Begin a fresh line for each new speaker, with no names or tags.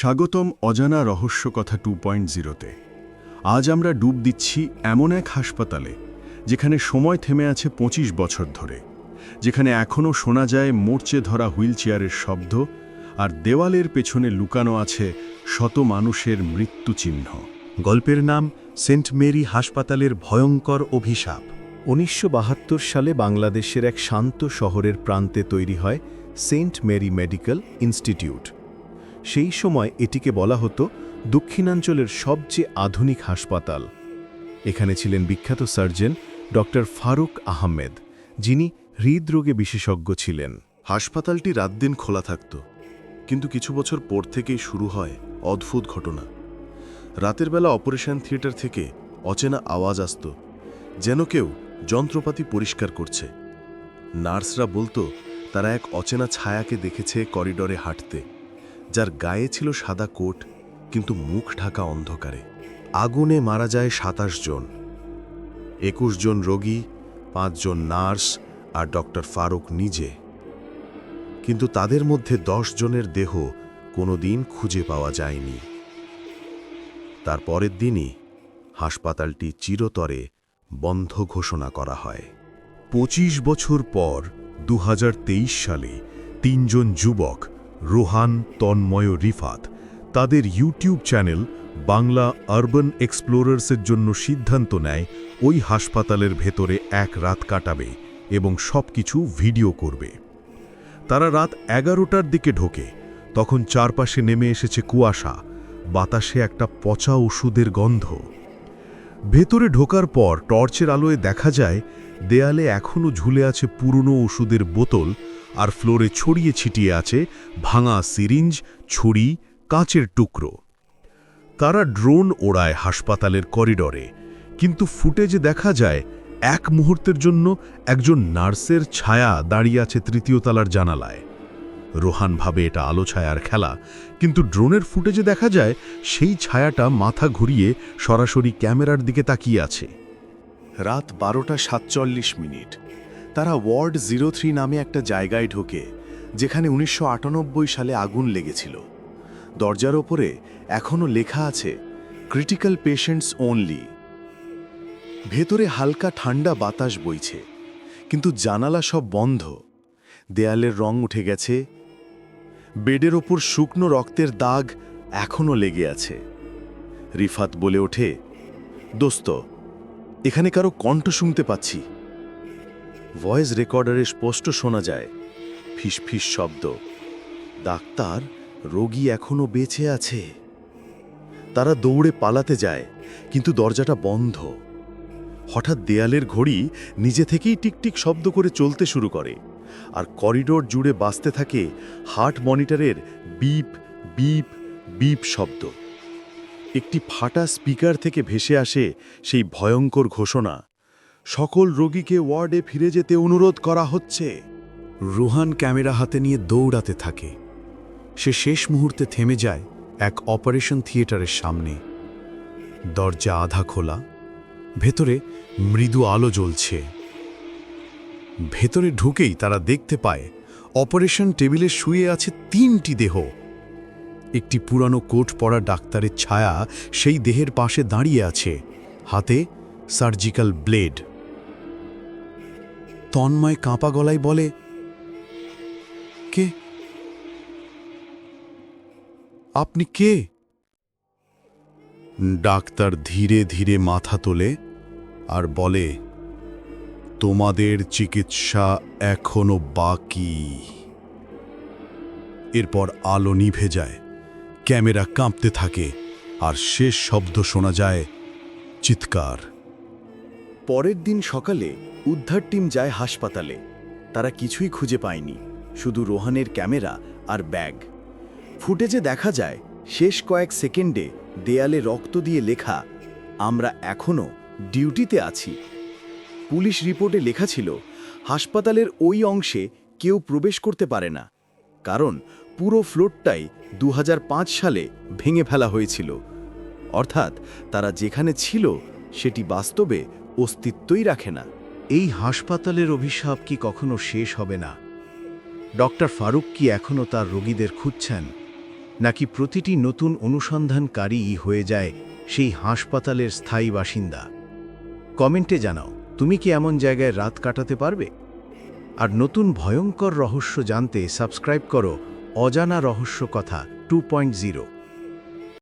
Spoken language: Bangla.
স্বাগতম অজানা রহস্য কথা টু পয়েন্ট জিরোতে। আজ আমরা ডুব দিচ্ছি এমন এক হাসপাতালে যেখানে সময় থেমে আছে ২৫ বছর ধরে যেখানে এখনও শোনা যায় মোর্চে ধরা হুইল চেয়ারের শব্দ আর দেওয়ালের পেছনে লুকানো আছে শত মানুষের মৃত্যু চিহ্ন।
গল্পের নাম সেন্ট মেরি হাসপাতালের ভয়ঙ্কর অভিশাপ।
উনিশশো বাহাত্তর সালে বাংলাদেশের এক শান্ত শহরের প্রান্তে তৈরি হয় সেন্ট মেরি মেডিকেল ইনস্টিটিউট। সেই সময় এটিকে বলা হতো দক্ষিণাঞ্চলের সবচেয়ে আধুনিক হাসপাতাল। এখানে ছিলেন বিখ্যাত সার্জন ডক্টর ফারুক আহমেদ, যিনি হৃদরোগে বিশেষজ্ঞ ছিলেন।
হাসপাতালটি রাতদিন খোলা থাকত, কিন্তু কিছু বছর পর থেকেই শুরু হয় অদ্ভুত ঘটনা। রাতের বেলা অপারেশন থিয়েটার থেকে অচেনা আওয়াজ আসত, যেন কেউ যন্ত্রপাতি পরিষ্কার করছে। নার্সরা বলতো, তারা এক অচেনা ছায়াকে দেখেছে করিডরে হাঁটতে। যার গায়ে ছিল সাদা কোট, কিন্তু মুখ ঢাকা অন্ধকারে। আগুনে মারা যায় সাতাশ জন। একুশ জন রোগী পাঁচজন নার্স আর ডক্টর ফারুক নিজে। কিন্তু তাদের মধ্যে দশ জনের দেহ কোনোদিন খুঁজে পাওয়া যায়নি। তার পরের দিনই হাসপাতালটি চিরতরে বন্ধ ঘোষণা করা হয়। পঁচিশ বছর পর দু হাজার তেইশ সালে তিনজন যুবক রোহান তন্ময় রিফাত। তাদের ইউটিউব চ্যানেল বাংলা আরবান এক্সপ্লোরার্সের জন্য সিদ্ধান্ত নেয়, ওই হাসপাতালের ভেতরে এক রাত কাটাবে এবং সবকিছু ভিডিও করবে। তারা রাত এগারোটার দিকে ঢোকে, তখন চারপাশে নেমে এসেছে কুয়াশা, বাতাসে একটা পচা ওষুধের গন্ধ। ভেতরে ঢোকার পর টর্চের আলোয় দেখা যায়, দেয়ালে এখনও ঝুলে আছে পুরনো ওষুধের বোতল আর ফ্লোরে ছড়িয়ে ছিটিয়ে আছে ভাঙা সিরিঞ্জ, ছুরি, কাঁচের টুকরো। তারা ড্রোন ওড়ায় হাসপাতালের করিডরে, কিন্তু ফুটেজে দেখা যায় এক মুহূর্তের জন্য একজন নার্সের ছায়া দাঁড়িয়ে আছে তৃতীয় তলার জানালায়। রোহান ভাবে এটা আলো ছায়ার খেলা, কিন্তু ড্রোনের ফুটেজে দেখা যায় সেই ছায়াটা মাথা ঘুরিয়ে সরাসরি ক্যামেরার দিকে তাকিয়ে আছে। রাত বারোটা সাতচল্লিশ মিনিট। তারা ওয়ার্ড জিরো থ্রি নামে একটা জায়গায় ঢোকে, যেখানে উনিশশো আটানব্বই সালে আগুন লেগেছিল। দরজার ওপরে এখনও লেখা আছে ক্রিটিক্যাল পেশেন্টস ওনলি ভেতরে হালকা ঠান্ডা বাতাস বইছে, কিন্তু জানালা সব বন্ধ। দেয়ালের রং উঠে গেছে, বেডের ওপর শুকনো রক্তের দাগ এখনও লেগে আছে। রিফাত বলে ওঠে, দোস্ত, এখানে কারও কণ্ঠ শুনতে পাচ্ছি। ভয়েস রেকর্ডারে স্পষ্ট শোনা যায়, ফিসফিস শব্দ। ডাক্তার, রোগী এখনও বেঁচে আছে। তারা দৌড়ে পালাতে যায়, কিন্তু দরজাটা বন্ধ। হঠাৎ দেয়ালের ঘড়ি নিজে থেকেই টিকটিক শব্দ করে চলতে শুরু করে, আর করিডোর জুড়ে বাঁচতে থাকে হার্ট মনিটরের বিপ বিপ বিপ শব্দ। একটি ফাটা স্পিকার থেকে ভেসে আসে সেই ভয়ঙ্কর ঘোষণা। সকল রোগীকে ওয়ার্ডে ফিরে যেতে অনুরোধ করা হচ্ছে। রুহান ক্যামেরা হাতে নিয়ে দৌড়াতে থাকে। সে শেষ মুহূর্তে থেমে যায় এক অপারেশন থিয়েটারের সামনে। দরজা আধা খোলা, ভেতরে মৃদু আলো জ্বলছে। ভেতরে ঢুকেই তারা দেখতে পায়, অপারেশন টেবিলে শুয়ে আছে তিনটি দেহ। একটি পুরানো কোট পরা ডাক্তারের ছায়া সেই দেহের পাশে দাঁড়িয়ে আছে, হাতে সার্জিক্যাল ব্লেড। তন্ময় কাঁপা গলায় বলে, কে? আপনি কে? ডাক্তার ধীরে ধীরে মাথা তোলে আর বলে, তোমাদের চিকিৎসা এখনও বাকি। এরপর আলো নিভে যায়, ক্যামেরা কাঁপতে থাকে আর শেষ শব্দ শোনা যায়, চিৎকার।
পরের দিন সকালে উদ্ধার টিম যায় হাসপাতালে। তারা কিছুই খুঁজে পায়নি, শুধু রোহানের ক্যামেরা আর ব্যাগ। ফুটেজে দেখা যায়, শেষ কয়েক সেকেন্ডে দেয়ালে রক্ত দিয়ে লেখা, আমরা এখনও ডিউটিতে আছি। পুলিশ রিপোর্টে লেখা ছিল, হাসপাতালের ওই অংশে কেউ প্রবেশ করতে পারে না। কারণ পুরো ফ্লোরটাই দু হাজার পাঁচ সালে ভেঙে ফেলা হয়েছিল। অর্থাৎ তারা যেখানে ছিল, সেটি বাস্তবে অস্তিত্বই রাখে না। এই হাসপাতালের অভিশাপ কি কখনো শেষ হবে না? ডক্টর ফারুক কি এখনও তার রোগীদের খুঁজছেন?
নাকি প্রতিটি নতুন অনুসন্ধানকারীই হয়ে যায় সেই হাসপাতালের স্থায়ী বাসিন্দা? কমেন্টে জানাও, তুমি কি এমন জায়গায় রাত কাটাতে পারবে? আর নতুন ভয়ঙ্কর রহস্য জানতে সাবস্ক্রাইব করো অজানা রহস্য কথা টু পয়েন্ট